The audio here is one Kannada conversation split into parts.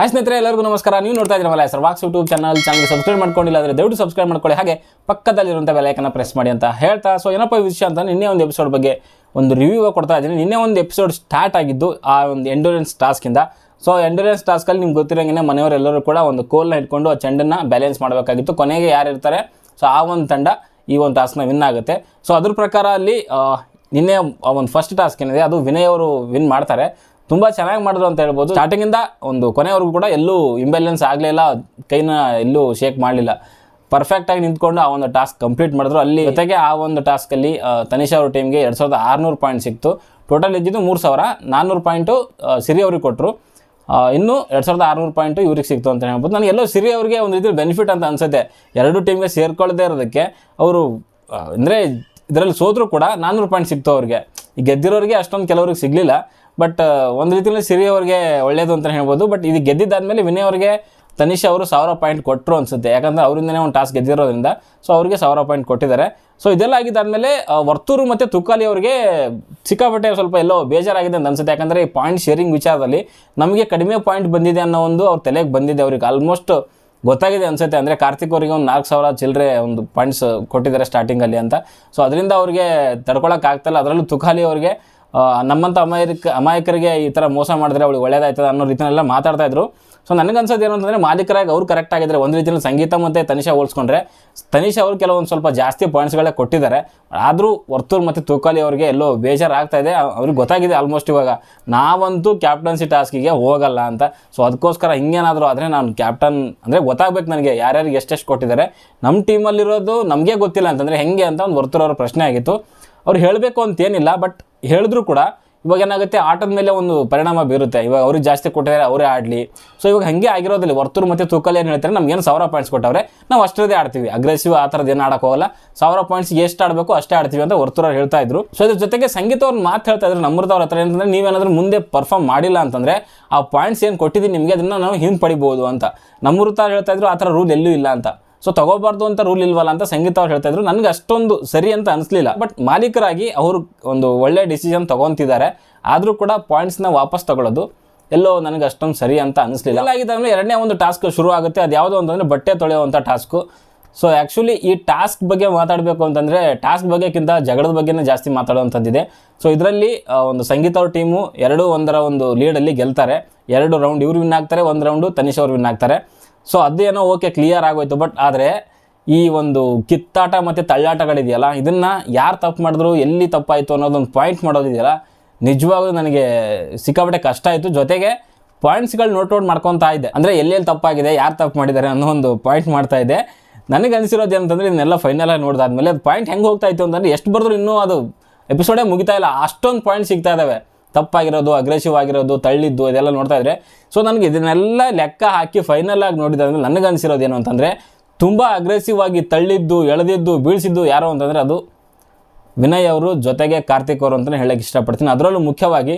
ಹಾಯ್ ಸ್ನೇಹಿತರೆ, ಎಲ್ಲರಿಗೂ ನಮಸ್ಕಾರ. ನೀವು ನೋಡ್ತಾ ಇದ್ದೀರಲ್ಲ ಸರ್ ವಾಕ್ಸ್ ಯೂಟ್ಯೂಬ್ ಚಾನಲ್ ಚಾನಲ್ಗೆ ಸಬ್ಸ್ಕ್ರೈಬ್ ಮಾಡ್ಕೊಂಡಿಲ್ಲ ಆದರೆ ದಯವಿಟ್ಟು ಸಬ್ಸ್ಕ್ರೈಬ್ ಮಾಡ್ಕೊಳ್ಳಿ. ಹಾಗೆ ಪಕ್ಕದಲ್ಲಿರುವಂಥ ಬೆಲೈಕನ್ನ ಪ್ರೆಸ್ ಮಾಡಿ ಅಂತ ಹೇಳ್ತಾ. ಸೊ ಏನಪ್ಪ ಈ ವಿಷಯ ಅಂತ ನಿನ್ನೆ ಒಂದು ಎಪಿಸೋಡ್ ಬಗ್ಗೆ ಒಂದು ರಿವ್ಯೂ ಕೊಡ್ತಾ ಇದ್ದೀನಿ. ನಿನ್ನೆ ಒಂದು ಎಪಿಸೋಡ್ ಸ್ಟಾರ್ಟ್ ಆಗಿದ್ದು ಆ ಒಂದು ಎಂಡೂರೆನ್ಸ್ ಟಾಸ್ಕಿಂದ ಸೊ ಎಂಡೂರೆನ್ಸ್ ಟಾಸ್ಕಲ್ಲಿ ನಿಮ್ಗೆ ಗೊತ್ತಿರೋಂಗೆ ಮನೆಯವರೆಲ್ಲರೂ ಕೂಡ ಒಂದು ಕೋಲ್ನ ಇಟ್ಕೊಂಡು ಆ ಚೆಂಡನ್ನು ಬ್ಯಾಲೆನ್ಸ್ ಮಾಡಬೇಕಾಗಿತ್ತು. ಕೊನೆಗೆ ಯಾರು ಇರ್ತಾರೆ? ಸೊ ಆ ಒಂದು ತಂಡ ಈ ಒಂದು ಟಾಸ್ಕ್ನ ವಿನ್ ಆಗುತ್ತೆ. ಸೊ ಅದ್ರ ಪ್ರಕಾರ ಅಲ್ಲಿ ನಿನ್ನೆ ಒಂದು ಫಸ್ಟ್ ಟಾಸ್ಕ್ ಏನಿದೆ, ಅದು ವಿನಯ್ ಅವರು ವಿನ್ ಮಾಡ್ತಾರೆ. ತುಂಬ ಚೆನ್ನಾಗಿ ಮಾಡಿದ್ರು ಅಂತ ಹೇಳ್ಬೋದು. ಸ್ಟಾರ್ಟಿಂಗಿಂದ ಒಂದು ಕೊನೆವರೆಗೂ ಕೂಡ ಎಲ್ಲೂ ಇಂಬ್ಯಾಲೆನ್ಸ್ ಆಗಲಿಲ್ಲ ಕೈನ ಎಲ್ಲೂ ಶೇಕ್ ಮಾಡಲಿಲ್ಲ. ಪರ್ಫೆಕ್ಟಾಗಿ ನಿಂತ್ಕೊಂಡು ಆ ಒಂದು ಟಾಸ್ಕ್ ಕಂಪ್ಲೀಟ್ ಮಾಡಿದ್ರು. ಅಲ್ಲಿ ಜೊತೆಗೆ ಆ ಒಂದು ಟಾಸ್ಕಲ್ಲಿ ತನಿಷಾ ಅವ್ರ ಟೀಮ್ಗೆ ಎರಡು ಸಾವಿರದ ಆರುನೂರು ಪಾಯಿಂಟ್ ಸಿಕ್ತು. ಟೋಟಲ್ ಇದ್ದಿದ್ದು ಮೂರು ಸಾವಿರ. ನಾನ್ನೂರು ಪಾಯಿಂಟು ಸಿರಿ ಅವ್ರಿಗೆ ಕೊಟ್ಟರು ಇನ್ನು ಎರಡು ಸಾವಿರದ ಆರುನೂರು ಪಾಯಿಂಟು ಇವ್ರಿಗೆ ಸಿಕ್ತು ಅಂತ ಹೇಳ್ಬೋದು. ನನಗೆ ಎಲ್ಲೋ ಸಿರಿ ಅವರಿಗೆ ಒಂದು ರೀತಿ ಬೆನಿಫಿಟ್ ಅಂತ ಅನ್ಸುತ್ತೆ. ಎರಡು ಟೀಮ್ಗೆ ಸೇರ್ಕೊಳ್ಳದೆ ಇರೋದಕ್ಕೆ ಅವರು ಅಂದರೆ ಇದರಲ್ಲಿ ಸೋತರು ಕೂಡ ನಾನ್ನೂರು ಪಾಯಿಂಟ್ ಸಿಕ್ತು ಅವ್ರಿಗೆ. ಈ ಗೆದ್ದಿರೋರಿಗೆ ಅಷ್ಟೊಂದು ಕೆಲವ್ರಿಗೆ ಸಿಗಲಿಲ್ಲ. ಬಟ್ ಒಂದು ರೀತಿಯಲ್ಲಿ ಸಿರಿ ಅವ್ರಿಗೆ ಒಳ್ಳೇದು ಅಂತ ಹೇಳ್ಬೋದು. ಬಟ್ ಇದು ಗೆದ್ದಿದ್ದಾದ್ಮೇಲೆ ವಿನಯ್ ಅವರಿಗೆ ತನಿಷ್ ಅವರು ಸಾವಿರ ಪಾಯಿಂಟ್ ಕೊಟ್ಟರು ಅನ್ಸುತ್ತೆ. ಯಾಕಂದರೆ ಅವರಿಂದನೇ ಒಂದು ಟಾಸ್ಕ್ ಗೆದ್ದಿರೋದ್ರಿಂದ. ಸೊ ಅವರಿಗೆ ಸಾವಿರ ಪಾಯಿಂಟ್ ಕೊಟ್ಟಿದ್ದಾರೆ. ಸೊ ಇದೆಲ್ಲ ಆಗಿದ್ದಾದ್ಮೇಲೆ ವರ್ತೂರು ಮತ್ತು ತುಕಾಲಿ ಅವರಿಗೆ ಸಿಕ್ಕಾಪಟ್ಟೆ ಸ್ವಲ್ಪ ಎಲ್ಲೋ ಬೇಜಾರಾಗಿದೆ ಅಂತ ಅನ್ಸುತ್ತೆ. ಯಾಕಂದರೆ ಈ ಪಾಯಿಂಟ್ ಶೇರಿಂಗ್ ವಿಚಾರದಲ್ಲಿ ನಮಗೆ ಕಡಿಮೆ ಪಾಯಿಂಟ್ ಬಂದಿದೆ ಅನ್ನೋ ಒಂದು ಅವ್ರ ತಲೆಗೆ ಬಂದಿದೆ ಅವ್ರಿಗೆ. ಆಲ್ಮೋಸ್ಟ್ ಗೊತ್ತಾಗಿದೆ ಅನ್ಸುತ್ತೆ. ಅಂದರೆ ಕಾರ್ತಿಕ್ ಅವರಿಗೆ ಒಂದು ನಾಲ್ಕು ಸಾವಿರ ಚಿಲ್ಲರೆ ಒಂದು ಪಾಯಿಂಟ್ಸ್ ಕೊಟ್ಟಿದ್ದಾರೆ ಸ್ಟಾರ್ಟಿಂಗಲ್ಲಿ ಅಂತ. ಸೊ ಅದರಿಂದ ಅವ್ರಿಗೆ ತಡ್ಕೊಳಕ್ಕಾಗ್ತಲ್ಲ ಅದರಲ್ಲೂ ತುಕಾಲಿ ಅವರಿಗೆ ನಮ್ಮಂಥ ಅಮಾಯಕ ಅಮಾಯಕರಿಗೆ ಈ ಥರ ಮೋಸ ಮಾಡಿದ್ರೆ ಅವಳಿಗೆ ಒಳ್ಳೇದಾಯ್ತದ ಅನ್ನೋ ರೀತಿಯೆಲ್ಲ ಮಾತಾಡ್ತಾ ಇದ್ರು. ಸೊ ನನಗನ್ಸೋದು ಏನು ಅಂತಂದರೆ ಮಾಲೀಕರಾಗಿ ಅವ್ರು ಕರೆಕ್ಟ್ ಆಗಿದ್ದಾರೆ ಒಂದು ರೀತಿಯಲ್ಲಿ ಸಂಗೀತ ಮತ್ತು ತನಿಷಾ ಹೋಲಿಸ್ಕೊಂಡ್ರೆ, ತನಿಷಾ ಅವರು ಕೆಲವೊಂದು ಸ್ವಲ್ಪ ಜಾಸ್ತಿ ಪಾಯಿಂಟ್ಸ್ಗಳೇ ಕೊಟ್ಟಿದ್ದಾರೆ. ಆದರೂ ವರ್ತೂರ್ ಮತ್ತು ತೂಕಾಲಿ ಅವರಿಗೆ ಎಲ್ಲೋ ಬೇಜಾರಾಗ್ತಾ ಇದೆ. ಅವ್- ಅವ್ರಿಗೆ ಗೊತ್ತಾಗಿದೆ ಆಲ್ಮೋಸ್ಟ್ ಇವಾಗ. ನಾವಂತೂ ಕ್ಯಾಪ್ಟನ್ಸಿ ಟಾಸ್ಕಿಗೆ ಹೋಗಲ್ಲ ಅಂತ. ಸೊ ಅದಕ್ಕೋಸ್ಕರ ಹಿಂಗೇನಾದರೂ ಆದರೆ ನಾನು ಕ್ಯಾಪ್ಟನ್ ಅಂದರೆ ಗೊತ್ತಾಗ್ಬೇಕು ನನಗೆ ಯಾರ್ಯಾರಿಗೆ ಎಷ್ಟೆಷ್ಟು ಕೊಟ್ಟಿದ್ದಾರೆ. ನಮ್ಮ ಟೀಮಲ್ಲಿರೋದು ನಮಗೆ ಗೊತ್ತಿಲ್ಲ ಅಂತಂದರೆ ಹೆಂಗೆ ಅಂತ ಒಂದು ವರ್ತೂರ್ ಅವ್ರ ಪ್ರಶ್ನೆ ಆಗಿತ್ತು. ಅವ್ರು ಹೇಳಬೇಕು ಅಂತೇನಿಲ್ಲ ಬಟ್ ಹೇಳಿದ್ರು ಕೂಡ ಇವಾಗ ಏನಾಗುತ್ತೆ, ಆಟದ ಮೇಲೆ ಒಂದು ಪರಿಣಾಮ ಬೀರುತ್ತೆ. ಇವಾಗ ಅವ್ರಿಗೆ ಜಾಸ್ತಿ ಕೊಟ್ಟಿದ್ದಾರೆ, ಅವರೇ ಆಡಲಿ. ಸೊ ಇವಾಗ ಹಂಗೆ ಆಗಿರೋದಿಲ್ಲ. ವರ್ತೂರು ಮತ್ತು ತೂಕಲ್ ಏನು ಹೇಳ್ತಾರೆ ನಮ್ಗೇನು ಸಾವಿರ ಪಾಯಿಂಟ್ಸ್ ಕೊಟ್ಟವ್ರೆ, ನಾವು ಅಷ್ಟರದೇ ಆಡ್ತೀವಿ. ಅಗ್ರೆಸಿವ್ ಆ ಥರದ್ದು ಏನು ಆಡೋಕ್ಕೋಗಲ್ಲ ಸಾವಿರ ಪಾಯಿಂಟ್ಸ್ ಎಷ್ಟು ಆಡಬೇಕು, ಅಷ್ಟೇ ಆಡ್ತೀವಿ ಅಂತ ವರ್ತೂರ ಹೇಳ್ತಾ ಇದ್ರು. ಸೊ ಇದ್ರ ಜೊತೆಗೆ ಸಂಗೀತ ಅವ್ರು ಮಾತು ಹೇಳ್ತಾ ಇದ್ರು ನಮ್ಮೃತ ಅವ್ರ ಹತ್ರ. ಏನಂತಂದ್ರೆ ನೀವೇನಾದ್ರೂ ಮುಂದೆ ಪರ್ಫಾರ್ಮ್ ಮಾಡಿಲ್ಲ ಅಂತಂದ್ರೆ, ಆ ಪಾಯಿಂಟ್ಸ್ ಏನು ಕೊಟ್ಟಿದ್ದೀನಿ ನಿಮಗೆ, ಅದನ್ನು ನಾವು ಹಿಂಪಡಿಬೋದು ಅಂತ. ನಮ್ಮ ಹೇಳ್ತಾ ಇದ್ರು, ಆ ಥರ ರೂಲ್ ಎಲ್ಲೂ ಇಲ್ಲ ಅಂತ. ಸೊ ತಗೋಬಾರ್ದು ಅಂತ ರೂಲ್ ಇಲ್ವಲ್ಲ ಅಂತ ಸಂಗೀತ ಅವ್ರು ಹೇಳ್ತಾ ಇದ್ರು. ನನಗೆ ಅಷ್ಟೊಂದು ಸರಿ ಅಂತ ಅನಿಸ್ಲಿಲ್ಲ. ಬಟ್ ಮಾಲೀಕರಾಗಿ ಅವರು ಒಂದು ಒಳ್ಳೆ ಡಿಸಿಷನ್ ತಗೊಂತಿದ್ದಾರೆ. ಆದರೂ ಕೂಡ ಪಾಯಿಂಟ್ಸ್ನ ವಾಪಸ್ ತಗೊಳ್ಳೋದು ಎಲ್ಲೋ ನನಗೆ ಅಷ್ಟೊಂದು ಸರಿ ಅಂತ ಅನಿಸ್ಲಿಲ್ಲ. ಆಗಿದ್ದಾಗಲೇ ಎರಡನೇ ಒಂದು ಟಾಸ್ಕ್ ಶುರು ಆಗುತ್ತೆ. ಅದು ಯಾವುದು ಅಂತಂದರೆ ಬಟ್ಟೆ ತೊಳೆಯುವಂಥ ಟಾಸ್ಕು ಸೊ ಆ್ಯಕ್ಚುಲಿ ಈ ಟಾಸ್ಕ್ ಬಗ್ಗೆ ಮಾತಾಡಬೇಕು ಅಂತಂದರೆ ಟಾಸ್ಕ್ ಬಗ್ಗೆಕ್ಕಿಂತ ಜಗಳದ ಬಗ್ಗೆನೇ ಜಾಸ್ತಿ ಮಾತಾಡುವಂಥದ್ದಿದೆ. ಸೊ ಇದರಲ್ಲಿ ಒಂದು ಸಂಗೀತ ಅವ್ರ ಟೀಮು ಎರಡು ಒಂದರ ಒಂದು ಲೀಡಲ್ಲಿ ಗೆಲ್ತಾರೆ. ಎರಡು ರೌಂಡ್ ಇವ್ರು ವಿನ್ ಆಗ್ತಾರೆ, ಒಂದು ರೌಂಡು ತನಿಷ್ ಅವ್ರು ವಿನ್ ಆಗ್ತಾರೆ. ಸೊ ಅದೇನೋ ಓಕೆ ಕ್ಲಿಯರ್ ಆಗೋಯ್ತು. ಬಟ್ ಆದರೆ ಈ ಒಂದು ಕಿತ್ತಾಟ ಮತ್ತು ತಳ್ಳಾಟಗಳಿದೆಯಲ್ಲ, ಇದನ್ನು ಯಾರು ತಪ್ಪು ಮಾಡಿದ್ರು, ಎಲ್ಲಿ ತಪ್ಪಾಯಿತು ಅನ್ನೋದೊಂದು ಪಾಯಿಂಟ್ ಮಾಡೋದಿದೆಯಲ್ಲ, ನಿಜವಾಗ್ಲೂ ನನಗೆ ಸಿಕ್ಕಾಪಟ್ಟೆ ಕಷ್ಟ ಆಯಿತು. ಜೊತೆಗೆ ಪಾಯಿಂಟ್ಸ್ಗಳು ನೋಟ್ ಔಟ್ ಮಾಡ್ಕೊತಾ ಇದ್ದೆ. ಅಂದರೆ ಎಲ್ಲೆಲ್ಲಿ ತಪ್ಪಾಗಿದೆ, ಯಾರು ತಪ್ಪು ಮಾಡಿದ್ದಾರೆ ಅನ್ನೋ ಒಂದು ಪಾಯಿಂಟ್ ಮಾಡ್ತಾ ಇದ್ದೆ. ನನಗೆ ಅನಿಸಿರೋದು ಏನಂತಂದರೆ ಇದನ್ನೆಲ್ಲ ಫೈನಲ್ ಆಗಿ ನೋಡಿದಾದ್ಮೇಲೆ ಅದು ಪಾಯಿಂಟ್ ಹೆಂಗೆ ಹೋಗ್ತಾ ಇತ್ತು ಅಂತಂದರೆ, ಎಷ್ಟು ಬರೆದ್ರು ಇನ್ನೂ ಅದು ಎಪಿಸೋಡೇ ಮುಗಿತಾ ಇಲ್ಲ. ಅಷ್ಟೊಂದು ಪಾಯಿಂಟ್ ಸಿಗ್ತಾ ಇದ್ದಾವೆ ತಪ್ಪಾಗಿರೋದು ಅಗ್ರೆಸಿವ್ ಆಗಿರೋದು, ತಳ್ಳಿದ್ದು, ಇದೆಲ್ಲ ನೋಡ್ತಾ ಇದ್ರೆ ಸೊ ನನಗೆ ಇದನ್ನೆಲ್ಲ ಲೆಕ್ಕ ಹಾಕಿ ಫೈನಲ್ ಆಗಿ ನೋಡಿದ್ರೆ ನನಗೆ ಅನಿಸಿರೋದು ಏನು ಅಂತಂದರೆ, ತುಂಬ ಅಗ್ರೆಸಿವ್ ಆಗಿ ತಳ್ಳಿದ್ದು, ಎಳೆದಿದ್ದು, ಬೀಳಿಸಿದ್ದು ಯಾರು ಅಂತಂದರೆ ಅದು ವಿನಯ್ ಅವರು, ಜೊತೆಗೆ ಕಾರ್ತಿಕ್ ಅವರು ಅಂತಲೇ ಹೇಳಕ್ಕೆ ಇಷ್ಟಪಡ್ತೀನಿ. ಅದರಲ್ಲೂ ಮುಖ್ಯವಾಗಿ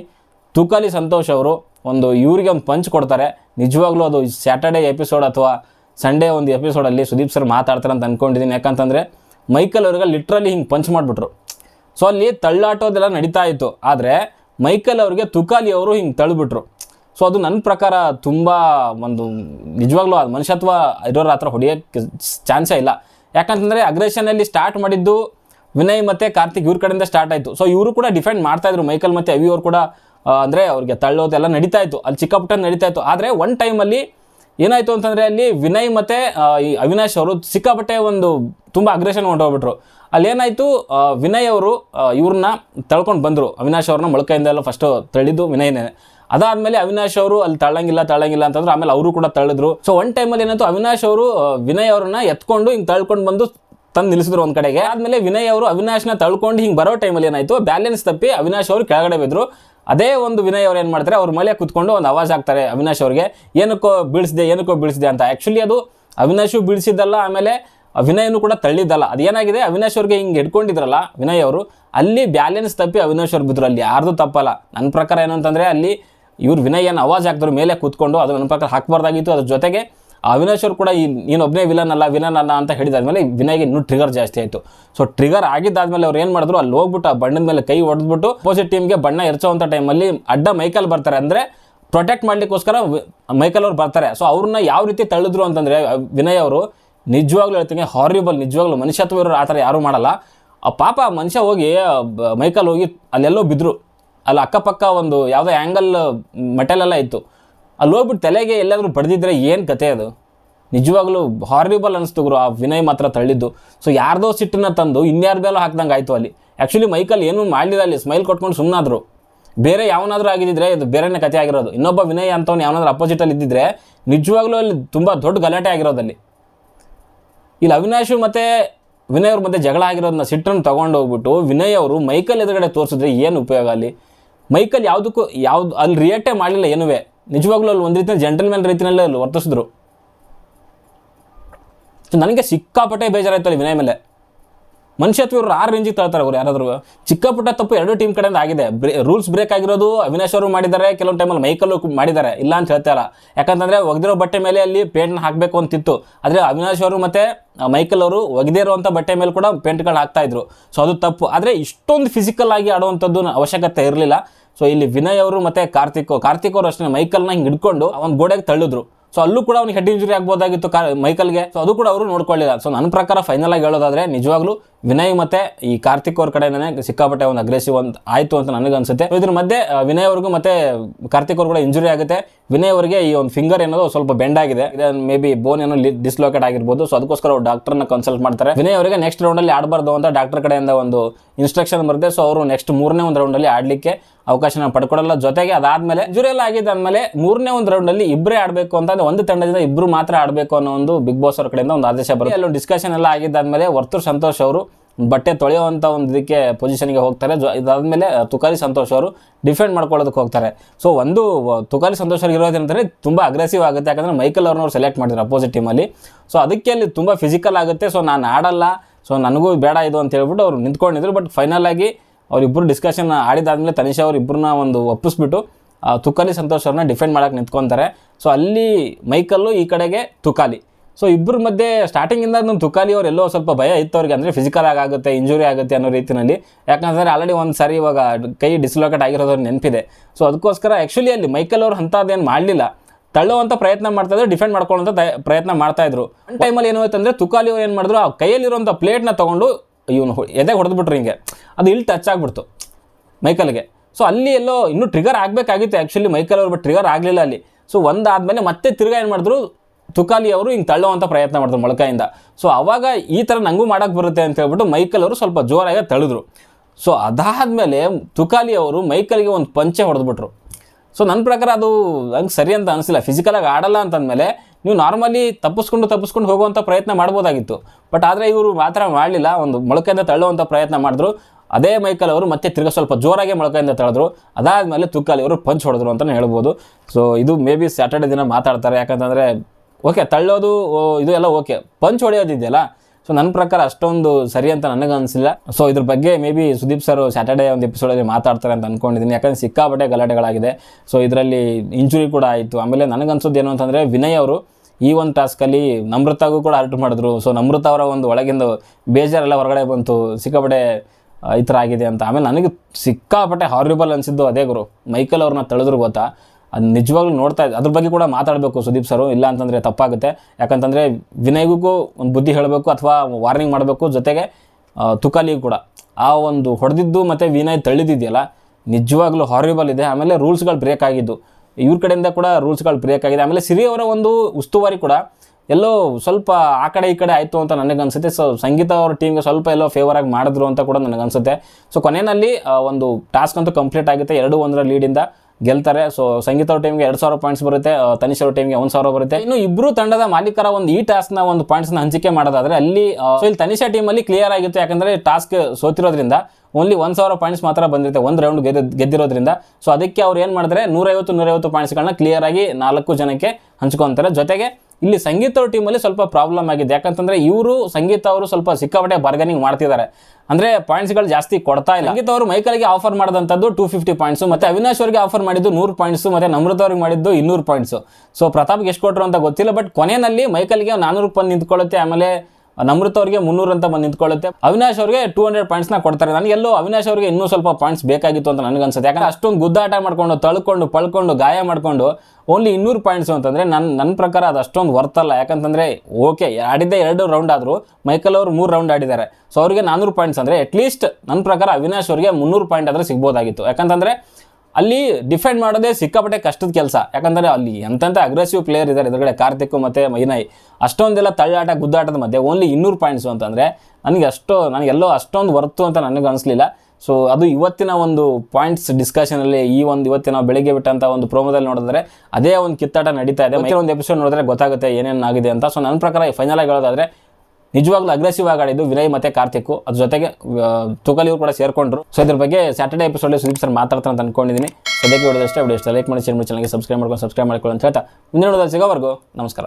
ತುಕಾಲಿ ಸಂತೋಷ್ ಅವರು ಒಂದು ಇವರಿಗೆ ಒಂದು ಪಂಚ್ ಕೊಡ್ತಾರೆ. ನಿಜವಾಗ್ಲೂ ಅದು ಸ್ಯಾಟರ್ಡೇ ಎಪಿಸೋಡ್ ಅಥವಾ ಸಂಡೇ ಒಂದು ಎಪಿಸೋಡಲ್ಲಿ ಸುದೀಪ್ ಸರ್ ಮಾತಾಡ್ತಾರೆ ಅಂತ ಅಂದ್ಕೊಂಡಿದ್ದೀನಿ ಯಾಕಂತಂದರೆ ಮೈಕಲ್ ಅವ್ರಿಗೆ ಲಿಟ್ರಲಿ ಹಿಂಗೆ ಪಂಚ್ ಮಾಡಿಬಿಟ್ರು. ಸೊ ಅಲ್ಲಿ ತಳ್ಳಾಟೋದೆಲ್ಲ ನಡೀತಾ ಇತ್ತು. ಆದರೆ ಮೈಕಲ್ ಅವ್ರಿಗೆ ತುಕಾಲಿ ಅವರು ಹಿಂಗೆ ತಳ್ಳಿಬಿಟ್ರು ಸೊ ಅದು ನನ್ನ ಪ್ರಕಾರ ತುಂಬ ಒಂದು ನಿಜವಾಗ್ಲೂ ಅದು ಮನುಷ್ಯತ್ವ ಇರೋರ ಹತ್ರ ಹೊಡೆಯೋಕ್ಕೆ ಚಾನ್ಸೇ ಇಲ್ಲ. ಯಾಕಂತಂದರೆ ಅಗ್ರೆಷನಲ್ಲಿ ಸ್ಟಾರ್ಟ್ ಮಾಡಿದ್ದು ವಿನಯ್ ಮತ್ತು ಕಾರ್ತಿಕ್ ಇವ್ರ ಕಡೆಯಿಂದ ಸ್ಟಾರ್ಟ್ ಆಯಿತು. ಸೊ ಇವರು ಕೂಡ ಡಿಫೆಂಡ್ ಮಾಡ್ತಾಯಿದ್ರು ಮೈಕಲ್ ಮತ್ತು ಅವಿ ಅವರು ಕೂಡ ಅಂದರೆ ಅವ್ರಿಗೆ ತಳ್ಳೋದೆಲ್ಲ ನಡೀತಾ ಇತ್ತು. ಅಲ್ಲಿ ಚಿಕ್ಕಪುಟ್ಟ ನಡೀತಾ ಇತ್ತು. ಆದರೆ ಒನ್ ಟೈಮಲ್ಲಿ ಏನಾಯಿತು ಅಂತಂದರೆ ಅಲ್ಲಿ ವಿನಯ್ ಮತ್ತು ಈ ಅವಿನಾಶ್ ಅವರು ಸಿಕ್ಕಾಪಟ್ಟೆ ಒಂದು ತುಂಬ ಅಗ್ರೆಷನ್ ಹೊಂಟೋಗ್ಬಿಟ್ರು. ಅಲ್ಲಿ ಏನಾಯಿತು ವಿನಯ್ ಅವರು ಇವ್ರನ್ನ ತಳ್ಕೊಂಡು ಬಂದರು. ಅವಿನಾಶ್ ಅವ್ರನ್ನ ಮೊಳಕೈಯಿಂದ ಎಲ್ಲ ಫಸ್ಟು ತಳ್ಳಿದ್ದು ವಿನಯ್ನೇ ಅದಾದಮೇಲೆ ಅವಿನಾಶ್ ಅವರು ಅಲ್ಲಿ ತಳ್ಳಂಗಿಲ್ಲ ತಳ್ಳಂಗಿಲ್ಲ ಅಂತಂದ್ರೆ ಆಮೇಲೆ ಅವರು ಕೂಡ ತಳ್ಳಿದ್ರು. ಸೊ ಒನ್ ಟೈಮಲ್ಲಿ ಏನಾಯ್ತು, ಅವಿನಾಶ್ ಅವರು ವಿನಯ್ ಅವ್ರನ್ನ ಎತ್ಕೊಂಡು ಹಿಂಗೆ ತಳ್ಕೊಂಡು ಬಂದು ತಂದು ನಿಲ್ಲಿಸಿದ್ರು ಒಂದು ಕಡೆಗೆ. ಆದ್ಮೇಲೆ ವಿನಯ್ ಅವರು ಅವಿನಾಶ್ನ ತಳ್ಕೊಂಡು ಹಿಂಗೆ ಬರೋ ಟೈಮಲ್ಲಿ ಏನಾಯಿತು ಬ್ಯಾಲೆನ್ಸ್ ತಪ್ಪಿ ಅವಿನಾಶ್ ಅವರು ಕೆಳಗಡೆ ಬಿದ್ದರು ಅದೇ ಒಂದು ವಿನಯ್ ಅವ್ರು ಏನು ಮಾಡ್ತಾರೆ, ಅವ್ರ ಮೇಲೆ ಕುತ್ಕೊಂಡು ಒಂದು ಆವಾಜ್ ಹಾಕ್ತಾರೆ ಅವಿನಾಶ್ ಅವ್ರಿಗೆ, ಏನಕ್ಕೋ ಬೀಳಿಸಿದೆ ಏನಕ್ಕೋ ಬೀಳಿಸಿದೆ ಅಂತ. ಆ್ಯಕ್ಚುಲಿ ಅದು ಅವಿನಾಶು ಬೀಳಿಸಿದ್ದಲ್ಲ, ಆಮೇಲೆ ವಿನಯನು ಕೂಡ ತಳ್ಳಿದ್ದಲ್ಲ. ಅದೇನಾಗಿದೆ ಅವಿನಾಶ್ ಅವ್ರಿಗೆ ಹಿಂಗೆ ಹಿಡ್ಕೊಂಡಿದ್ರಲ್ಲ, ವಿನಯ್ ಅವರು, ಅಲ್ಲಿ ಬ್ಯಾಲೆನ್ಸ್ ತಪ್ಪಿ ಅವಿನಾಶ್ ಅವ್ರು ಬಿದ್ದರು ಅಲ್ಲಿ. ಯಾರ್ದು ತಪ್ಪಲ್ಲ. ನನ್ನ ಪ್ರಕಾರ ಏನು ಅಂತಂದರೆ ಅಲ್ಲಿ ಇವ್ರು ವಿನಯ್ ಏನು ಅವಾಜ್ ಹಾಕಿದ್ರು, ಮೇಲೆ ಕೂತ್ಕೊಂಡು ಅದು ನನ್ನ ಪ್ರಕಾರ ಹಾಕ್ಬಾರ್ದಾಗಿತ್ತು. ಅದ್ರ ಜೊತೆಗೆ ಅವಿನಾಶ್ ಅವರು ಕೂಡ ಈ ನೀನು ಒಬ್ಬನೇ ವಿಲನ್ ಅಲ್ಲ ವಿಲನ್ ಅಲ್ಲ ಅಂತ ಹೇಳಿದಾದ್ಮೇಲೆ ವಿನಯ್ಗೆ ಇನ್ನೂ ಟ್ರಿಗರ್ ಜಾಸ್ತಿ ಆಯಿತು. ಸೊ ಟ್ರಿಗರ್ ಆಗಿದ್ದಾದ್ಮೇಲೆ ಅವ್ರು ಏನು ಮಾಡಿದ್ರು, ಅಲ್ಲಿ ಹೋಗ್ಬಿಟ್ಟು ಆ ಬಣ್ಣದ ಮೇಲೆ ಕೈ ಹೊಡೆದ್ಬಿಟ್ಟು ಅಪೋಸಿಟ್ ಟೀಮ್ಗೆ ಬಣ್ಣ ಎರಚೋವಂಥ ಟೈಮಲ್ಲಿ ಅಡ್ಡ ಮೈಕಲ್ ಬರ್ತಾರೆ. ಅಂದರೆ ಪ್ರೊಟೆಕ್ಟ್ ಮಾಡಲಿಕ್ಕೋಸ್ಕರ ಮೈಕಲ್ ಅವ್ರು ಬರ್ತಾರೆ. ಸೊ ಅವ್ರನ್ನ ಯಾವ ರೀತಿ ತಳ್ಳಿದ್ರು ಅಂತಂದರೆ, ವಿನಯ್ ಅವರು ನಿಜವಾಗ್ಲೂ ಹೇಳ್ತೀನಿ ಹಾರಿಬಲ್ ನಿಜವಾಗ್ಲೂ ಮನುಷ್ಯತ್ವ ಇರೋರು ಆ ಥರ ಯಾರೂ ಮಾಡಲ್ಲ. ಆ ಪಾಪ ಮನುಷ್ಯ ಹೋಗಿ ಮೈಕಲ್ ಹೋಗಿ ಅಲ್ಲೆಲ್ಲೋ ಬಿದ್ದರು ಅಲ್ಲಿ ಅಕ್ಕಪಕ್ಕ ಒಂದು ಯಾವುದೋ ಆ್ಯಂಗಲ್ ಮೆಟಲೆಲ್ಲ ಇತ್ತು. ಅಲ್ಲಿ ಹೋಗ್ಬಿಟ್ಟು ತಲೆಗೆ ಎಲ್ಲಾದರೂ ಬಡ್ದಿದ್ರೆ ಏನು ಕತೆ ಅದು? ನಿಜವಾಗ್ಲೂ ಹಾರಿಬಲ್ ಅನಿಸ್ತು ಗುರು, ಆ ವಿನಯ್ ಮಾತ್ರ ತಳ್ಳಿದ್ದು. ಸೊ ಯಾರ್ದೋ ಸಿಟ್ಟನ್ನು ತಂದು ಇನ್ಯಾರ್ದೆಲ್ಲ ಹಾಕ್ದಂಗೆ ಆಯಿತು ಅಲ್ಲಿ. ಆ್ಯಕ್ಚುಲಿ ಮೈಕಲ್ ಏನೂ ಮಾಡಲಿಲ್ಲ ಅಲ್ಲಿ ಸ್ಮೈಲ್ ಕೊಟ್ಕೊಂಡು ಸುಮ್ಮನಾದ್ರು ಬೇರೆ ಯಾವನಾದರೂ ಆಗಿದ್ದಿದ್ರೆ ಇದು ಬೇರೆನೇ ಕತೆ ಆಗಿರೋದು. ಇನ್ನೊಬ್ಬ ವಿನಯ್ ಅಂತವ್ನು ಯಾವನಾದ್ರೂ ಅಪೋಸಿಟಲ್ಲಿ ಇದ್ದಿದ್ರೆ ನಿಜವಾಗ್ಲೂ ಅಲ್ಲಿ ತುಂಬ ದೊಡ್ಡ ಗಲಾಟೆ ಆಗಿರೋದಲ್ಲಿ ಇಲ್ಲಿ, ಅವಿನಾಶು ಮತ್ತು ವಿನಯ್ ಅವ್ರ ಮಧ್ಯೆ ಜಗಳ ಆಗಿರೋದನ್ನ ಸಿಟ್ಟನ್ನು ತೊಗೊಂಡು ಹೋಗ್ಬಿಟ್ಟು ವಿನಯ್ ಅವರು ಮೈಕಲ್ ಎದುರುಗಡೆ ತೋರಿಸಿದ್ರೆ ಏನು ಉಪಯೋಗ ಅಲ್ಲಿ? ಮೈಕಲ್ ಯಾವುದಕ್ಕೂ ಯಾವ್ದು ಅಲ್ಲಿ ರಿಯಾಕ್ಟೇ ಮಾಡಲಿಲ್ಲ ಏನುವೆ. ನಿಜವಾಗ್ಲೂ ಅಲ್ಲಿ ಒಂದು ರೀತಿಯ ಜೆಂಟಲ್ಮೆನ್ ರೀತಿಯಲ್ಲೇ ಅಲ್ಲಿ ವರ್ತಿಸಿದ್ರು. ಸೊ ನನಗೆ ಸಿಕ್ಕಾಪಟ್ಟೆ ಬೇಜಾರಾಯ್ತು ಅಲ್ಲಿ ವಿನಯ್ ಮೇಲೆ. ಮನುಷ್ಯತ್ವ ಇವ್ರು ಆರು ರೇಂಜಿಗೆ ತಳ್ತಾರೆ ಅವ್ರು ಯಾರಾದರೂ? ಚಿಕ್ಕಪುಟ್ಟ ತಪ್ಪು ಎರಡು ಟೀಮ್ ಕಡೆಯಿಂದ ಆಗಿದೆ. ರೂಲ್ಸ್ ಬ್ರೇಕ್ ಆಗಿರೋದು, ಅವಿನಾಶ್ ಅವರು ಮಾಡಿದ್ದಾರೆ, ಕೆಲವೊಂದು ಟೈಮಲ್ಲಿ ಮೈಕಲ್ಲು ಮಾಡಿದ್ದಾರೆ. ಇಲ್ಲ ಅಂತ ಹೇಳ್ತಾ ಇಲ್ಲ. ಯಾಕಂತಂದ್ರೆ ಒಗೆದಿರೋ ಬಟ್ಟೆ ಮೇಲೆ ಅಲ್ಲಿ ಪೇಂಟ್ನ ಹಾಕಬೇಕು ಅಂತಿತ್ತು. ಆದರೆ ಅವಿನಾಶ್ ಅವರು ಮತ್ತೆ ಮೈಕಲ್ ಅವರು ಒಗೆದಿರುವಂಥ ಬಟ್ಟೆ ಮೇಲೆ ಕೂಡ ಪೇಂಟ್ಗಳು ಹಾಕ್ತಾ ಇದ್ರು. ಸೊ ಅದು ತಪ್ಪು. ಆದರೆ ಇಷ್ಟೊಂದು ಫಿಸಿಕಲ್ ಆಗಿ ಆಡುವಂಥದ್ದು ಅವಶ್ಯಕತೆ ಇರಲಿಲ್ಲ. ಸೊ ಇಲ್ಲಿ ವಿನಯ್ ಅವರು ಮತ್ತೆ ಕಾರ್ತಿಕ್ ಕಾರ್ತಿಕ್ ಅವರು ಅಷ್ಟೇ, ಮೈಕಲ್ನ ಹಿಂಗೆ ಹಿಡ್ಕೊಂಡು ಒಂದು ಗೋಡೆಗೆ ತಳ್ಳಿದ್ರು. ಸೊ ಅಲ್ಲೂ ಕೂಡ ಅವ್ನಿಗೆ ಹೆಡ್ ಇಂಜುರಿ ಆಗ್ಬೋದಾಗಿತ್ತು ಕಾ ಮೈಕಲ್ಗೆ. ಸೊ ಅದು ಕೂಡ ಅವರು ನೋಡ್ಕೊಳ್ಳಿಲ್ಲ. ಸೊ ನನ್ನ ಪ್ರಕಾರ ಫೈನಲ್ ಆಗಿ ಹೇಳೋದಾದ್ರೆ ನಿಜವಾಗ್ಲೂ ವಿನಯ್ ಮತ್ತೆ ಈ ಕಾರ್ತಿಕ್ ಅವ್ರ ಕಡೆನೇ ಸಿಕ್ಕಾಪಟ್ಟೆ ಒಂದು ಅಗ್ರೆಸಿವ್ ಅಂತ ಆಯ್ತು ಅಂತ ನನಗೆ ಅನ್ಸುತ್ತೆ ಇದ್ರ ಮಧ್ಯೆ ವಿನಯ್ ಅವ್ರಿಗೂ ಮತ್ತೆ ಕಾರ್ತಿಕ್ ಅವ್ರು ಕೂಡ ಇಂಜುರಿ ಆಗುತ್ತೆ. ವಿನಯ್ ಅವರಿಗೆ ಈ ಒಂದು ಫಿಂಗರ್ ಏನೋ ಸ್ವಲ್ಪ ಬೆಂಡ್ ಆಗಿದೆ. ಮೇ ಬಿ ಬೋನ್ ಏನೋ ಡಿಸ್ಲೋಕೇಟ್ ಆಗಿರ್ಬೋದು. ಸೊ ಅದಕ್ಕೋಸ್ಕರ ಅವ್ರು ಡಾಕ್ಟರ್ನ ಕನ್ಸಲ್ಟ್ ಮಾಡ್ತಾರೆ. ವಿನಯ್ ಅವರಿಗೆ ನೆಕ್ಸ್ಟ್ ರೌಂಡಲ್ಲಿ ಆಡಬಾರ್ದು ಅಂತ ಡಾಕ್ಟರ್ ಕಡೆಯಿಂದ ಒಂದು ಇನ್ಸ್ಟ್ರಕ್ಷನ್ ಬರುತ್ತೆ. ಸೊ ಅವರು ನೆಕ್ಸ್ಟ್ ಮೂರನೇ ಒಂದು ರೌಂಡಲ್ಲಿ ಆಡಲಿಕ್ಕೆ ಅವಕಾಶನ ಪಡ್ಕೊಡಲ್ಲ ಜೊತೆಗೆ ಅದಾದ್ಮೇಲೆ ಇಂಜುರಿ ಎಲ್ಲ ಆಗಿದ್ದಾದ್ಮೇಲೆ ಮೂರನೇ ಒಂದು ರೌಂಡಲ್ಲಿ ಇಬ್ಬರೇ ಆಡಬೇಕು ಅಂತ ಒಂದು ತಂಡದಿಂದ ಇಬ್ಬರು ಮಾತ್ರ ಆಡಬೇಕು ಅನ್ನೋ ಒಂದು ಬಿಗ್ ಬಾಸ್ ಅವ್ರ ಕಡೆಯಿಂದ ಒಂದು ಆದೇಶ ಬರುತ್ತೆ. ಅಲ್ಲೊಂದು ಡಿಸ್ಕಷನ್ ಎಲ್ಲ ಆಗಿದ್ದಾದ್ಮೇಲೆ ವರ್ತೂರ್ ಸಂತೋಷ್ ಅವರು ಬಟ್ಟೆ ತೊಳೆಯುವಂಥ ಒಂದು ಇದಕ್ಕೆ ಪೊಸಿಷನ್ಗೆ ಹೋಗ್ತಾರೆ. ಜೊ ಇದಾದಮೇಲೆ ತುಕಾಲಿ ಸಂತೋಷ್ ಅವರು ಡಿಫೆಂಡ್ ಮಾಡ್ಕೊಳ್ಳೋದಕ್ಕೆ ಹೋಗ್ತಾರೆ. ಸೊ ಒಂದು ತುಕಾರಿ ಸಂತೋಷ್ ಅವ್ರಿಗೆ ಇರೋದೇನಂದರೆ ತುಂಬ ಅಗ್ರೆಸಿವ್ ಆಗುತ್ತೆ. ಯಾಕಂದರೆ ಮೈಕಲ್ ಅವ್ರನ್ನ ಸೆಲೆಕ್ಟ್ ಮಾಡಿದ್ರು ಅಪೋಸಿಟ್ ಟೀಮಲ್ಲಿ ಸೊ ಅದಕ್ಕೆ ಅಲ್ಲಿ ತುಂಬ ಫಿಸಿಕಲ್ ಆಗುತ್ತೆ. ಸೊ ನಾನು ಆಡಲ್ಲ. ಸೊ ನನಗೂ ಬೇಡ ಇದು ಅಂತ ಹೇಳ್ಬಿಟ್ಟು ಅವ್ರು ನಿಂತ್ಕೊಂಡಿದ್ರು. ಬಟ್ ಫೈನಲ್ ಆಗಿ ಅವರಿಬ್ಬರು ಡಿಸ್ಕಷನ್ ಆಡಿದಾದಮೇಲೆ ತನಿಷಾ ಅವ್ರು ಇಬ್ಬರನ್ನ ಒಂದು ಒಪ್ಪಿಸ್ಬಿಟ್ಟು ತುಕಾಲಿ ಸಂತೋಷ್ ಅವ್ರನ್ನ ಡಿಫೆಂಡ್ ಮಾಡೋಕ್ಕೆ ನಿಂತ್ಕೊತಾರೆ. ಸೊ ಅಲ್ಲಿ ಮೈಕಲ್ಲು ಈ ಕಡೆಗೆ ತುಕಾಲಿ. ಸೊ ಇಬ್ಬರ ಮಧ್ಯೆ ಸ್ಟಾರ್ಟಿಂಗಿಂದ ನಮ್ಮ ತುಕಾಲಿ ಅವ್ರು ಎಲ್ಲೋ ಸ್ವಲ್ಪ ಭಯ ಇತ್ತು ಅವ್ರಿಗೆ. ಅಂದರೆ ಫಿಸಿಕಲ್ ಆಗಿ ಆಗುತ್ತೆ ಇಂಜುರಿ ಆಗುತ್ತೆ ಅನ್ನೋ ರೀತಿಯಲ್ಲಿ ಯಾಕಂದರೆ ಆಲ್ರೆಡಿ ಒಂದು ಸಾರಿ ಇವಾಗ ಕೈ ಡಿಸ್ಲೋಕೇಟ್ ಆಗಿರೋದ್ರ ನೆನಪಿದೆ. ಸೊ ಅದಕ್ಕೋಸ್ಕರ ಆ್ಯಕ್ಚುಲಿ ಅಲ್ಲಿ ಮೈಕಲ್ ಅವ್ರು ಅಂಥದ್ದೇನು ಮಾಡಲಿಲ್ಲ. ತಳ್ಳುವಂಥ ಪ್ರಯತ್ನ ಮಾಡ್ತಾ ಇದ್ರು ಡಿಫೆಂಡ್ ಮಾಡ್ಕೊಳ್ಳೋಂಥ ಪ್ರಯತ್ನ ಮಾಡ್ತಾ ಇದ್ರು. ಒಂದು ಟೈಮಲ್ಲಿ ಏನಾಯ್ತು ಅಂದರೆ ತುಕಾಲಿ ಅವ್ರು ಏನು ಮಾಡಿದ್ರು, ಆ ಕೈಯಲ್ಲಿರುವಂಥ ಪ್ಲೇಟ್ನ ತೊಗೊಂಡು ಇವನು ಎದೆ ಹೊಡೆದ್ಬಿಟ್ರು ಹಿಂಗೆ. ಅದು ಇಲ್ಲಿ ಟಚ್ ಆಗಿಬಿಡ್ತು ಮೈಕಲ್ಗೆ. ಸೊ ಅಲ್ಲಿ ಎಲ್ಲೋ ಇನ್ನೂ ಟ್ರಿಗರ್ ಆಗಬೇಕಾಗಿತ್ತು ಆ್ಯಕ್ಚುಲಿ ಮೈಕಲ್ ಅವ್ರು ಬಟ್ ಟ್ರಿಗರ್ ಆಗಲಿಲ್ಲ ಅಲ್ಲಿ. ಸೊ ಒಂದಾದ್ಮೇಲೆ ಮತ್ತೆ ತಿರ್ಗಾ ಏನು ಮಾಡಿದ್ರು ತುಕಾಲಿ ಅವರು ಹಿಂಗೆ ತಳ್ಳುವಂಥ ಪ್ರಯತ್ನ ಮಾಡಿದ್ರು ಮೊಳಕೆಯಿಂದ. ಸೊ ಅವಾಗ ಈ ಥರ ನನಗೂ ಮಾಡೋಕ್ಕೆ ಬರುತ್ತೆ ಅಂತ ಹೇಳ್ಬಿಟ್ಟು ಮೈಕಲ್ ಅವರು ಸ್ವಲ್ಪ ಜೋರಾಗಿ ತಳಿದ್ರು ಸೊ ಅದಾದಮೇಲೆ ತುಕಾಲಿ ಅವರು ಮೈಕಲ್ಗೆ ಒಂದು ಪಂಚೆ ಹೊಡೆದ್ಬಿಟ್ರು. ಸೊ ನನ್ನ ಪ್ರಕಾರ ಅದು ಹಂಗೆ ಸರಿ ಅಂತ ಅನಿಸಿಲ್ಲ. ಫಿಸಿಕಲಾಗಿ ಆಡಲ್ಲ ಅಂತಂದಮೇಲೆ ನೀವು ನಾರ್ಮಲಿ ತಪ್ಪಿಸ್ಕೊಂಡು ತಪ್ಪಿಸ್ಕೊಂಡು ಹೋಗುವಂಥ ಪ್ರಯತ್ನ ಮಾಡ್ಬೋದಾಗಿತ್ತು. ಬಟ್ ಆದರೆ ಇವರು ಮಾತ್ರ ಮಾಡಲಿಲ್ಲ. ಒಂದು ಮೊಳಕೆಯಿಂದ ತಳ್ಳುವಂಥ ಪ್ರಯತ್ನ ಮಾಡಿದ್ರು. ಅದೇ ಮೈಕಲ್ ಅವರು ಮತ್ತೆ ತಿರ್ಗ ಸ್ವಲ್ಪ ಜೋರಾಗಿ ಮೊಳಕೆಯಿಂದ ತಳೆದ್ರು ಅದಾದಮೇಲೆ ತುಕಾಲಿ ಅವರು ಪಂಚ್ ಹೊಡೆದ್ರು ಅಂತಲೇ ಹೇಳ್ಬೋದು. ಸೊ ಇದು ಮೇ ಬಿ ಸ್ಯಾಟರ್ಡೇ ದಿನ ಮಾತಾಡ್ತಾರೆ. ಯಾಕಂತಂದರೆ ಓಕೆ, ತಳ್ಳೋದು ಇದು ಎಲ್ಲ ಓಕೆ. ಪಂಚ್ ಹೊಡೆಯೋದಿದೆಯಲ್ಲ? ಸೊ ನನ್ನ ಪ್ರಕಾರ ಅಷ್ಟೊಂದು ಸರಿ ಅಂತ ನನಗೆ ಅನಿಸಿಲ್ಲ ಸೊ ಇದ್ರ ಬಗ್ಗೆ may be Sudeep sir Saturday ಒಂದು ಎಪಿಸೋಡಲ್ಲಿ ಮಾತಾಡ್ತಾರೆ ಅಂತ ಅಂದ್ಕೊಂಡಿದ್ದೀನಿ ಯಾಕಂದರೆ ಸಿಕ್ಕಾಪಟ್ಟೆ ಗಲಾಟೆಗಳಾಗಿದೆ. ಸೊ ಇದರಲ್ಲಿ ಇಂಜುರಿ ಕೂಡ ಆಯಿತು. ಆಮೇಲೆ ನನಗನ್ಸೋದು ಏನು ಅಂತಂದರೆ ವಿನಯ್ ಅವರು ಈ ಒಂದು ಟಾಸ್ಕಲ್ಲಿ ನಮ್ರತಾಗೂ ಕೂಡ ಹರ್ಟ್ ಮಾಡಿದ್ರು. ಸೊ ನಮೃತ ಅವರ ಒಂದು ಒಳಗಿಂದ ಬೇಜಾರೆಲ್ಲ ಹೊರಗಡೆ ಬಂತು. ಸಿಕ್ಕಾಪಟ್ಟೆ ಈ ಥರ ಆಗಿದೆ ಅಂತ. ಆಮೇಲೆ ನನಗೆ ಸಿಕ್ಕಾಪಟ್ಟೆ ಹಾರಿಬಲ್ ಅನಿಸಿದ್ದು ಅದೇ ಗುರು. ಮೈಕಲ್ ಅವ್ರನ್ನ ತಳೆದ್ರು ಗೊತ್ತಾ? ಅದು ನಿಜವಾಗ್ಲೂ ನೋಡ್ತಾ ಇದ್ದೆ ಅದ್ರ ಬಗ್ಗೆ ಕೂಡ ಮಾತಾಡಬೇಕು ಸುದೀಪ್ ಸರು. ಇಲ್ಲ ಅಂತಂದರೆ ತಪ್ಪಾಗುತ್ತೆ. ಯಾಕಂತಂದರೆ ವಿನಯ್ಗೂ ಒಂದು ಬುದ್ಧಿ ಹೇಳಬೇಕು ಅಥವಾ ವಾರ್ನಿಂಗ್ ಮಾಡಬೇಕು ಜೊತೆಗೆ ತುಕಾಲಿಗೂ ಕೂಡ. ಆ ಒಂದು ಹೊಡೆದಿದ್ದು ಮತ್ತು ವಿನಯ್ ತಳ್ಳಿದಿದೆಯಲ್ಲ, ನಿಜವಾಗ್ಲೂ ಹಾರಿಬಲ್ ಇದೆ. ಆಮೇಲೆ ರೂಲ್ಸ್ಗಳು ಬ್ರೇಕ್ ಆಗಿದ್ದು. ಇವ್ರ ಕಡೆಯಿಂದ ಕೂಡ ರೂಲ್ಸ್ಗಳು ಬ್ರೇಕ್ ಆಗಿದೆ. ಆಮೇಲೆ ಸಿರಿ ಅವರ ಒಂದು ಉಸ್ತುವಾರಿ ಕೂಡ ಎಲ್ಲೋ ಸ್ವಲ್ಪ ಆ ಕಡೆ ಈ ಕಡೆ ಆಯಿತು ಅಂತ ನನಗೆ ಅನ್ಸುತ್ತೆ ಸೊ, ಸಂಗೀತ ಅವ್ರ ಟೀಮ್ಗೆ ಸ್ವಲ್ಪ ಎಲ್ಲೋ ಫೇವರ್ ಆಗಿ ಮಾಡಿದ್ರು ಅಂತ ಕೂಡ ನನಗೆ ಅನ್ಸುತ್ತೆ ಸೊ, ಕೊನೆಯಲ್ಲಿ ಒಂದು ಟಾಸ್ಕ್ ಅಂತೂ ಕಂಪ್ಲೀಟ್ ಆಗುತ್ತೆ. ಎರಡು ಒಂದರ ಲೀಡಿಂದ ಗೆಲ್ತಾರೆ. ಸೊ ಸಂಗೀತ ಅವ್ರ ಟೀಮ್ಗೆ ಎರಡು ಸಾವಿರ ಪಾಯಿಂಟ್ಸ್ ಬರುತ್ತೆ ತನಿಷ್ ಅವ್ರ ಟೀಮ್ಗೆ ಒಂದು ಸಾವಿರ ಬರುತ್ತೆ. ಇನ್ನು ಇಬ್ಬರು ತಂಡದ ಮಾಲೀಕರ ಒಂದು ಈ ಟಾಸ್ಕ್ನ ಒಂದು ಪಾಯಿಂಟ್ಸ್ನ ಹಂಚಿಕೆ ಮಾಡೋದಾದ್ರೆ ಅಲ್ಲಿ ಇಲ್ಲಿ ತನಿಷಾ ಟೀಮಲ್ಲಿ ಕ್ಲಿಯರ್ ಆಗಿತ್ತು. ಯಾಕಂದ್ರೆ ಟಾಸ್ಕ್ ಸೋತಿರೋದ್ರಿಂದ ಓನ್ಲಿ ಒಂದು ಸಾವಿರ ಪಾಯಿಂಟ್ಸ್ ಮಾತ್ರ ಬಂದಿರುತ್ತೆ ಒಂದು ರೌಂಡ್ ಗೆದ್ದ, ಗೆದ್ದಿರೋದ್ರಿಂದ. ಸೊ ಅದಕ್ಕೆ ಅವ್ರು ಏನು ಮಾಡಿದ್ರೆ ನೂರೈವತ್ತು ನೂರೈವತ್ತು ಪಾಯಿಂಟ್ಸ್ಗಳನ್ನ ಕ್ಲಿಯರ್ ಆಗಿ ನಾಲ್ಕು ಜನಕ್ಕೆ ಹಂಚ್ಕೊತಾರೆ. ಜೊತೆಗೆ ಇಲ್ಲಿ ಸಂಗೀತ ಅವ್ರ ಟೀಮಲ್ಲಿ ಸ್ವಲ್ಪ ಪ್ರಾಬ್ಲಮ್ ಆಗಿದೆ. ಯಾಕಂತಂದ್ರೆ ಇವರು ಸಂಗೀತ ಅವರು ಸ್ವಲ್ಪ ಸಿಕ್ಕಾಪಟ್ಟೆ ಬಾರ್ಗನಿಂಗ್ ಮಾಡ್ತಿದ್ದಾರೆ. ಅಂದ್ರೆ ಪಾಯಿಂಟ್ಸ್ಗಳು ಜಾಸ್ತಿ ಕೊಡ್ತಾ ಇಲ್ಲ. ಸಂಗೀತ ಅವರು ಮೈಕಲ್ಗೆ ಆಫರ್ ಮಾಡಿದಂಥದ್ದು ಟೂ ಫಿಫ್ಟಿ ಪಾಯಿಂಟ್ಸ್ ಮತ್ತೆ ಅವಿನಾಶ್ ಅವರಿಗೆ ಆಫರ್ ಮಾಡಿದ್ದು ನೂರು ಪಾಯಿಂಟ್ಸ್ ಮತ್ತೆ ನಮೃತ ಅವ್ರಿಗೆ ಮಾಡಿದ್ದು ಇನ್ನೂರು ಪಾಯಿಂಟ್ಸ್ ಸೊ ಪ್ರತಾಪ್ಗೆ ಎಷ್ಟು ಕೊಟ್ಟರು ಅಂತ ಗೊತ್ತಿಲ್ಲ ಬಟ್ ಕೊನೆಯಲ್ಲಿ ಮೈಕಲ್ಗೆ ನಾನೂರು ರೂಪಾಯಿ ನಿಂತ್ಕೊಳ್ಳುತ್ತೆ. ಆಮೇಲೆ ನಮೃತ್ ಅವರಿಗೆ ಮುನ್ನೂರು ಅಂತ ಬಂದು ನಿಂತ್ಕೊಳ್ಳುತ್ತೆ. ಅವಿನಾಶ್ ಅವರಿಗೆ ಟೂ ಹಂಡ್ರೆಡ್ ಪಾಯಿಂಟ್ಸ್ನ ಕೊಡ್ತಾರೆ. ನನಗೆ ಎಲ್ಲೋ ಅವಿನಾಶ್ ಅವರಿಗೆ ಇನ್ನೂ ಸ್ವಲ್ಪ ಪಾಯಿಂಟ್ಸ್ ಬೇಕಾಗಿತ್ತು ಅಂತ ನನಗೆ ಅನ್ಸುತ್ತೆ. ಯಾಕಂದ್ರೆ ಅಷ್ಟೊಂದು ಗುದ್ದಾಟ ಮಾಡ್ಕೊಂಡು, ತಳ್ಕೊಂಡು, ಪಳ್ಕೊಂಡು, ಗಾಯ ಮಾಡ್ಕೊಂಡು ಓನ್ಲಿ ಇನ್ನೂರು ಪಾಯಿಂಟ್ಸ್ ಅಂತಂದರೆ ನನ್ನ ನನ್ನ ಪ್ರಕಾರ ಅದು ಅಷ್ಟೊಂದು ವರ್ತಲ್ಲ ಯಾಕಂತಂದರೆ ಓಕೆ ಆಡಿದ್ದೆ ಎರಡು ರೌಂಡ್ ಆದರೂ ಮೈಕಲ್ ಅವರು ಮೂರು ರೌಂಡ್ ಆಡಿದ್ದಾರೆ. ಸೊ ಅವರಿಗೆ ನಾನ್ನೂರು ಪಾಯಿಂಟ್ಸ್ ಅಂದರೆ ಅಟ್ಲೀಸ್ಟ್ ನನ್ನ ಪ್ರಕಾರ ಅವಿನಾಶ್ ಅವರಿಗೆ ಮುನ್ನೂರು ಪಾಯಿಂಟ್ ಆದರೆ ಸಿಗ್ಬೋದಾಗಿತ್ತು. ಯಾಕಂತಂದರೆ ಅಲ್ಲಿ ಡಿಫೆಂಡ್ ಮಾಡೋದೇ ಸಿಕ್ಕಾಪಟ್ಟೆ ಕಷ್ಟದ ಕೆಲಸ. ಯಾಕಂದರೆ ಅಲ್ಲಿ ಎಂತೆಂಥ ಅಗ್ರೆಸಿವ್ ಪ್ಲೇಯರ್ ಇದ್ದಾರೆ ಎದುರುಗಡೆ ಕಾರ್ತಿಕ್ ಮತ್ತು ಮೈನಾಯಿ. ಅಷ್ಟೊಂದೆಲ್ಲ ತಳ್ಳಾಟ, ಗುದ್ದಾಟದ ಮಧ್ಯೆ ಓನ್ಲಿ ಇನ್ನೂರು ಪಾಯಿಂಟ್ಸು ಅಂತಂದರೆ ನನಗೆ ಅಷ್ಟು ನನಗೆಲ್ಲೋ ಅಷ್ಟೊಂದು ವರ್ತು ಅಂತ ನನಗೆ ಅನಿಸ್ಲಿಲ್ಲ. ಸೊ ಅದು ಇವತ್ತಿನ ಒಂದು ಪಾಯಿಂಟ್ಸ್ ಡಿಸ್ಕಷನಲ್ಲಿ ಈ ಒಂದು ಇವತ್ತಿನ ಬೆಳಿಗ್ಗೆ ಬಿಟ್ಟಂಥ ಒಂದು ಪ್ರೋಮೋದಲ್ಲಿ ನೋಡಿದ್ರೆ ಅದೇ ಒಂದು ಕಿತ್ತಾಟ ನಡೀತಾ ಇದೆ. ಮತ್ತೆ ಒಂದು ಎಪಿಸೋಡ್ ನೋಡಿದ್ರೆ ಗೊತ್ತಾಗುತ್ತೆ ಏನೇನಾಗಿದೆ ಅಂತ. ಸೊ ನನ್ನ ಪ್ರಕಾರ ಈ ಫೈನಲಾಗಿ ಹೇಳೋದಾದ್ರೆ ನಿಜವಾಗ್ಲೂ ಅಗ್ರೆಸಿವ್ ಆಗಿ ವಿನಯ್ ಮತ್ತೆ ಕಾರ್ತಿಕ್ ಅದ್ರ ಜೊತೆಗೆ ತುಕಲಿ ಇವ್ರು ಕೂಡ ಸೇರ್ಕೊಂಡ್ರು. ಸೊ ಇದ್ರ ಬಗ್ಗೆ ಸ್ಯಾಟರ್ಡೇ ಎಪಿಸೋಡ್ ಸುದೀಪ್ ಸರ್ ಮಾತಾಡ್ತಾರೆ ಅಂತ ಅನ್ಕೊಂಡಿದ್ದೀನಿ ಸದ್ಯಕ್ಕೆ ವಿಡಿಯೋದಷ್ಟೇ ವಿಡಿಯೋ ಲೈಕ್ ಮಾಡಿ ಶೇರ್ ಮಾಡಿ ಚಾನಲ್ಗೆ ಸಬ್ಸ್ಕ್ರೈಬ್ ಮಾಡ್ಕೊಂಡು ಸಬ್ಸ್ಕ್ರೈಬ್ ಮಾಡ್ಕೊಳ್ಳಿ ಅಂತ ಹೇಳ್ತಾ. ಮುಂದಿನ ಸಿಗೋವರೆಗೂ ನಮಸ್ಕಾರ.